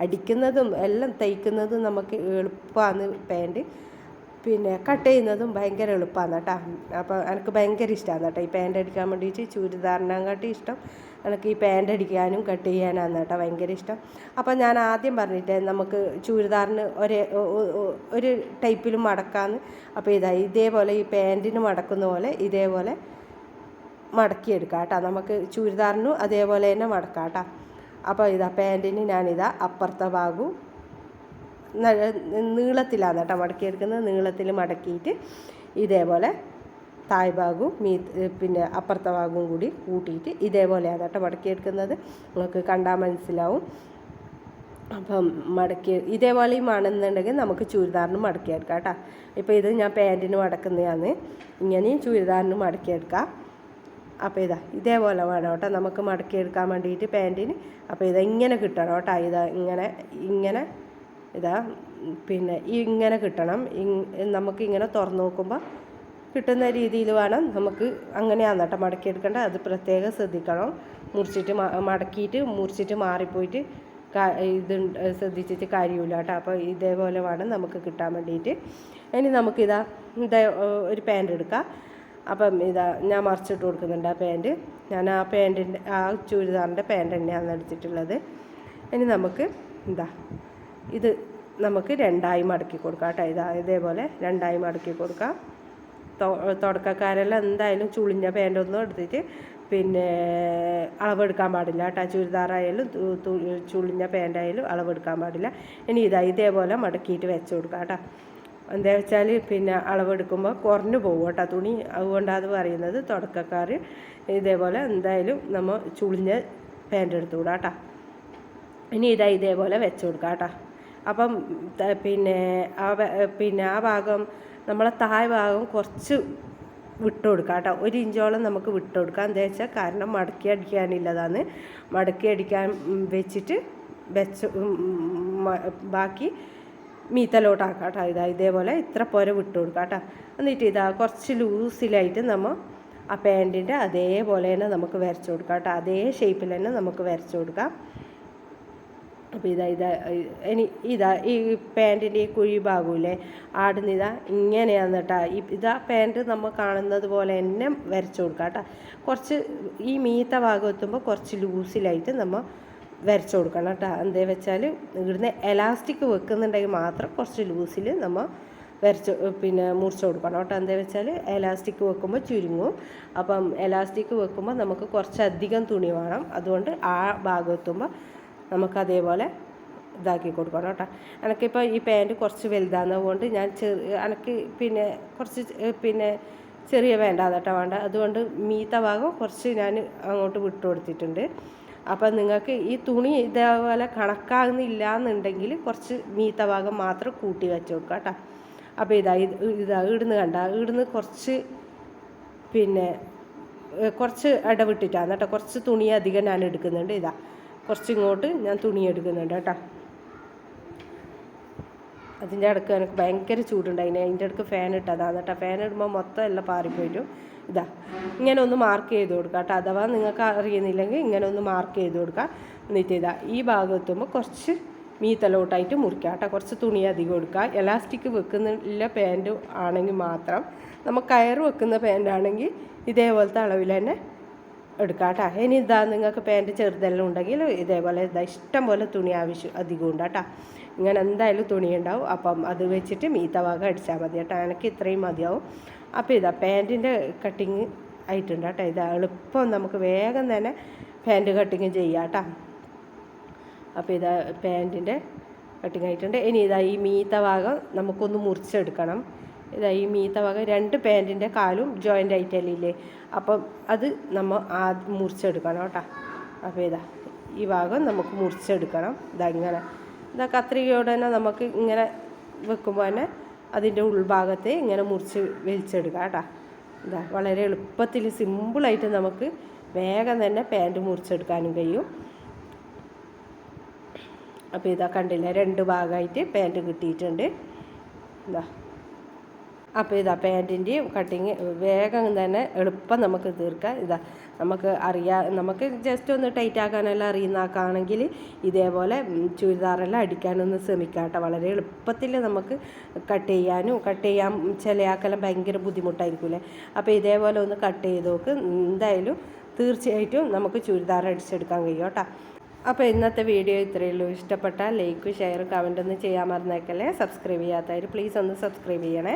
അടിക്കുന്നതും എല്ലാം തയ്ക്കുന്നതും നമുക്ക് എളുപ്പമാണ് പാന്റ് പിന്നെ കട്ട് ചെയ്യുന്നതും ഭയങ്കര എളുപ്പമാണ് കേട്ടോ. അപ്പോൾ എനിക്ക് ഭയങ്കര ഇഷ്ടമാണ് കേട്ടോ. ഈ പാന്റ് അടിക്കാൻ വേണ്ടിയിട്ട് ചുരിദാറിനെക്കാട്ടി ഇഷ്ടം. എനിക്ക് ഈ പാന്റ് അടിക്കാനും കട്ട് ചെയ്യാനാണ് കേട്ടോ ഭയങ്കര ഇഷ്ടം. അപ്പോൾ ഞാൻ ആദ്യം പറഞ്ഞിട്ടേ നമുക്ക് ചുരിദാറിന് ഒരേ ഒരു ടൈപ്പിൽ മടക്കാമെന്ന് അപ്പോൾ ഇതാ ഇതേപോലെ ഈ പാന്റിന് മടക്കുന്ന പോലെ ഇതേപോലെ മടക്കിയെടുക്കാം കേട്ടോ. നമുക്ക് ചുരിദാറിനും അതേപോലെ തന്നെ മടക്കാം കേട്ടോ. അപ്പോൾ ഇതാ പാന്റിന് ഞാനിതാ അപ്പുറത്തെ ഭാഗവും നീളത്തിലാണ് കേട്ടോ മടക്കിയെടുക്കുന്നത്. നീളത്തിൽ മടക്കിയിട്ട് ഇതേപോലെ തായ് ഭാഗവും മീ പിന്നെ അപ്പുറത്തെ ഭാഗവും കൂടി കൂട്ടിയിട്ട് ഇതേപോലെയാണ് കേട്ടോ മടക്കിയെടുക്കുന്നത്. നിങ്ങൾക്ക് കണ്ടാൽ മനസ്സിലാവും. അപ്പം മടക്കി ഇതേപോലെയും ആണെന്നുണ്ടെങ്കിൽ നമുക്ക് ചുരിദാറിന് മടക്കിയെടുക്കാം കേട്ടോ. ഇപ്പോൾ ഇത് ഞാൻ പാന്റിന് മടക്കുന്നതാണ്. ഇങ്ങനെയും ചുരിദാറിന് മടക്കിയെടുക്കാം. അപ്പോൾ ഇതാ ഇതേപോലെ വേണം കേട്ടോ. നമുക്ക് മടക്കിയെടുക്കാൻ വേണ്ടിയിട്ട് പാന്റിന്. അപ്പോൾ ഇങ്ങനെ കിട്ടണം കേട്ടോ. ഇതാ ഇങ്ങനെ ഇങ്ങനെ ഇതാ പിന്നെ ഇങ്ങനെ കിട്ടണം. നമുക്ക് ഇങ്ങനെ തുറന്നു നോക്കുമ്പോൾ കിട്ടുന്ന രീതിയിൽ വേണം നമുക്ക് അങ്ങനെയാണ് കേട്ടോ. മടക്കിയെടുക്കേണ്ടത് അത് പ്രത്യേകം ശ്രദ്ധിക്കണം. മുറിച്ചിട്ട് മടക്കിയിട്ട് മുറിച്ചിട്ട് മാറിപ്പോയിട്ട് ഇത് ശ്രദ്ധിച്ചിട്ട് കാര്യമില്ല കേട്ടോ. അപ്പോൾ ഇതേപോലെ വേണം നമുക്ക് കിട്ടാൻ വേണ്ടിയിട്ട്. ഇനി നമുക്കിതാ ഇതാ ഒരു പാന്റ് എടുക്കാം. അപ്പം ഇതാ ഞാൻ മറിച്ചിട്ട് കൊടുക്കുന്നുണ്ട് ആ പാന്റ്. ഞാൻ ആ പാന്റിന്റെ ആ ചുരിദാറിന്റെ പാന്റ് തന്നെയാണ് എടുത്തിട്ടുള്ളത്. ഇനി നമുക്ക് എന്താ ഇത് നമുക്ക് രണ്ടായി മടക്കി കൊടുക്കാം കേട്ടോ. ഇതാ ഇതേപോലെ രണ്ടായി മടക്കി കൊടുക്കാം. തുടക്കക്കാരെല്ലാം എന്തായാലും ചുളിഞ്ഞ പാന്റൊന്നും എടുത്തിട്ട് പിന്നെ അളവെടുക്കാൻ പാടില്ല കേട്ടോ. ചുരിദാറായാലും ചുളിഞ്ഞ പാന്റായാലും അളവെടുക്കാൻ പാടില്ല. ഇനി ഇതാ ഇതേപോലെ മടക്കിയിട്ട് വെച്ച് കൊടുക്കാം കേട്ടോ. എന്താ വെച്ചാൽ പിന്നെ അളവെടുക്കുമ്പോൾ കുറഞ്ഞു പോകും കേട്ടോ തുണി. അതുകൊണ്ടാണ് പറയുന്നത് തുടക്കക്കാർ ഇതേപോലെ എന്തായാലും നമ്മൾ ചുളിഞ്ഞ പാന്റ് എടുത്തുകൂടാ കേട്ടോ. ഇനി ഇതാ ഇതേപോലെ വെച്ച് കൊടുക്കാം കേട്ടോ. അപ്പം പിന്നെ ആ പിന്നെ ആ ഭാഗം നമ്മളെ താഴ് ഭാഗം കുറച്ച് വിട്ടുകൊടുക്കുക കേട്ടോ. ഒരു ഇഞ്ചോളം നമുക്ക് വിട്ടു കൊടുക്കാം. എന്താ വെച്ചാൽ കാരണം മടക്കി അടിക്കാനില്ലതാന്ന് മടക്കി അടിക്കാൻ വെച്ചിട്ട് വെച്ച് ബാക്കി മീത്തലോട്ടാക്കാം കേട്ടോ. ഇതാ ഇതേപോലെ ഇത്ര പോരെ വിട്ടു കൊടുക്കാം കേട്ടോ. എന്നിട്ട് ഇതാ കുറച്ച് ലൂസിലായിട്ട് നമ്മൾ ആ പാന്റിന്റെ അതേപോലെ തന്നെ നമുക്ക് വരച്ച് കൊടുക്കാം കേട്ടോ. അതേ ഷേപ്പിൽ തന്നെ നമുക്ക് വരച്ച് കൊടുക്കാം. അപ്പോൾ ഇതാ ഇതാ ഇനി ഇതാ ഈ പാന്റിന്റെ ഈ കുഴി ഭാഗമില്ലേ? ആടുന്ന ഇതാ ഇങ്ങനെയാണ് കേട്ടോ. ഇതാ പാന്റ് നമ്മൾ കാണുന്നത് പോലെ തന്നെ വരച്ചു കൊടുക്കാം കേട്ടോ. കുറച്ച് ഈ മീത്ത ഭാഗം എത്തുമ്പോൾ കുറച്ച് ലൂസിലായിട്ട് നമ്മൾ വരച്ചു കൊടുക്കണം കേട്ടോ. എന്താ വെച്ചാൽ ഇവിടുന്ന് എലാസ്റ്റിക് വെക്കുന്നുണ്ടെങ്കിൽ മാത്രം കുറച്ച് ലൂസിൽ നമ്മൾ വരച്ച് പിന്നെ മുറിച്ച് കൊടുക്കണം കേട്ടോ. എന്താ വെച്ചാൽ എലാസ്റ്റിക് വെക്കുമ്പോൾ ചുരുങ്ങും. അപ്പം എലാസ്റ്റിക് വെക്കുമ്പോൾ നമുക്ക് കുറച്ചധികം തുണി വേണം. അതുകൊണ്ട് ആ ഭാഗം എത്തുമ്പോൾ നമുക്ക് അതേപോലെ ഇതാക്കി കൊടുക്കണം കേട്ടോ. എനിക്കിപ്പോൾ ഈ പാന്റ് കുറച്ച് വലുതാകുന്നതുകൊണ്ട് ഞാൻ ചെറിയ എനിക്ക് പിന്നെ കുറച്ച് പിന്നെ ചെറിയ പാന്റാണ് കേട്ടോ വേണ്ട. അതുകൊണ്ട് മീത്ത ഭാഗം കുറച്ച് ഞാൻ അങ്ങോട്ട് വിട്ടു കൊടുത്തിട്ടുണ്ട്. അപ്പം നിങ്ങൾക്ക് ഈ തുണി ഇതേപോലെ കണക്കാകുന്നില്ല എന്നുണ്ടെങ്കിൽ കുറച്ച് മീത്ത ഭാഗം മാത്രം കൂട്ടി വെച്ച് കൊടുക്കുക കേട്ടോ. അപ്പോൾ ഇതാ ഇത് ഇടുന്ന് കണ്ട ഇവിടുന്ന് കുറച്ച് പിന്നെ കുറച്ച് ഇടവിട്ടിട്ടാണ് കേട്ടോ. കുറച്ച് തുണി അധികം ഞാൻ എടുക്കുന്നുണ്ട്. ഇതാ കുറച്ചിങ്ങോട്ട് ഞാൻ തുണി എടുക്കുന്നുണ്ട് കേട്ടോ. അതിന്റെ അടുക്ക് എനിക്ക് ഭയങ്കര ചൂടുണ്ട് അതിന് അതിന്റെ അടുക്ക് ഫാൻ ഇട്ടതാണ് കേട്ടോ ഫാൻ ഇടുമ്പോൾ മൊത്തം എല്ലാം പാറിപ്പോയിട്ടും. ഇതാ ഇങ്ങനെ ഒന്ന് മാർക്ക് ചെയ്ത് കൊടുക്കുക കേട്ടോ. അഥവാ നിങ്ങൾക്ക് അറിയുന്നില്ലെങ്കിൽ ഇങ്ങനെ ഒന്ന് മാർക്ക് ചെയ്ത് കൊടുക്കുക എന്നിട്ട് ഇതാ ഈ ഭാഗം എത്തുമ്പോൾ കുറച്ച് മീത്തലോട്ടായിട്ട് മുറിക്കുക കേട്ടോ. കുറച്ച് തുണി അധികം കൊടുക്കുക എലാസ്റ്റിക് വെക്കുന്നില്ല പാന്റ് ആണെങ്കിൽ മാത്രം. നമ്മൾ കയർ വെക്കുന്ന പാന്റ് ആണെങ്കിൽ ഇതേപോലത്തെ അളവിൽ തന്നെ എടുക്കാം കേട്ടോ ഇനി ഇതാ നിങ്ങൾക്ക് പാന്റ് ചെറുതെല്ലാം ഉണ്ടെങ്കിൽ ഇതേപോലെ ഇതാ ഇഷ്ടം പോലെ തുണി ആവശ്യം അധികം ഉണ്ട് കേട്ടോ. ഇങ്ങനെ എന്തായാലും തുണി ഉണ്ടാവും. അപ്പം അത് വെച്ചിട്ട് മീത്ത ഭാഗം അടിച്ചാൽ മതി കേട്ടോ. എനിക്ക് ഇത്രയും മതിയാവും. അപ്പോൾ ഇതാ പാന്റിന്റെ കട്ടിങ് ആയിട്ടുണ്ട് കേട്ടോ. ഇത് എളുപ്പം നമുക്ക് വേഗം തന്നെ പാന്റ് കട്ടിങ് ചെയ്യാം കേട്ടോ. അപ്പോൾ ഇതാ പാന്റിന്റെ കട്ടിങ് ആയിട്ടുണ്ട്. ഇനി ഇതാ ഈ മീത്ത ഭാഗം നമുക്കൊന്ന് മുറിച്ചെടുക്കണം. ഇതാ ഈ മീത്ത ഭാഗം രണ്ട് പാന്റിന്റെ കാലും ജോയിന്റ് ആയിട്ടല്ലേ അപ്പം അത് നമ്മൾ ആ മുറിച്ചെടുക്കണം കേട്ടോ. അപ്പോൾ ഇതാ ഈ ഭാഗം നമുക്ക് മുറിച്ചെടുക്കണം. ഇതാ ഇങ്ങനെ. ഇതാ കത്രികയോടെ തന്നെ നമുക്ക് ഇങ്ങനെ വെക്കുമ്പോൾ തന്നെ അതിന്റെ ഉൾഭാഗത്തെ ഇങ്ങനെ മുറിച്ച് വലിച്ചെടുക്കാം കേട്ടോ. ഇതാ വളരെ എളുപ്പത്തിൽ സിമ്പിളായിട്ട് നമുക്ക് വേഗം തന്നെ പാന്റ് മുറിച്ചെടുക്കാനും കഴിയും. അപ്പോൾ ഇതാ കണ്ടില്ല രണ്ട് ഭാഗമായിട്ട് പാന്റ് കിട്ടിയിട്ടുണ്ട്. ഇതാ. അപ്പോൾ ഇതാ പാന്റിന്റെയും കട്ടിങ് വേഗം തന്നെ എളുപ്പം നമുക്ക് തീർക്കാം. ഇതാ നമുക്ക് അറിയാ നമുക്ക് ജസ്റ്റ് ഒന്ന് ടൈറ്റ് ആക്കാനെല്ലാം അറിയുന്ന ആക്കാണെങ്കിൽ ഇതേപോലെ ചുരിദാറെല്ലാം അടിക്കാനൊന്ന് ശ്രമിക്കാം കേട്ടോ. വളരെ എളുപ്പത്തിൽ നമുക്ക് കട്ട് ചെയ്യാനും കട്ട് ചെയ്യാൻ ചില ആക്കെല്ലാം ഭയങ്കര ബുദ്ധിമുട്ടായിരിക്കില്ലേ അപ്പോൾ ഇതേപോലെ ഒന്ന് കട്ട് ചെയ്ത് നോക്ക്. എന്തായാലും തീർച്ചയായിട്ടും നമുക്ക് ചുരിദാർ അടിച്ചെടുക്കാൻ കഴിയും കേട്ടോ. അപ്പോൾ ഇന്നത്തെ വീഡിയോ ഇത്രയേ ഉള്ളൂ. ഇഷ്ടപ്പെട്ടാൽ ലൈക്ക് ഷെയർ കമന്റ് ഒന്നും ചെയ്യാൻ മറന്നേക്കല്ലേ? സബ്സ്ക്രൈബ് ചെയ്യാത്തവർ പ്ലീസ് ഒന്ന് സബ്സ്ക്രൈബ് ചെയ്യണേ.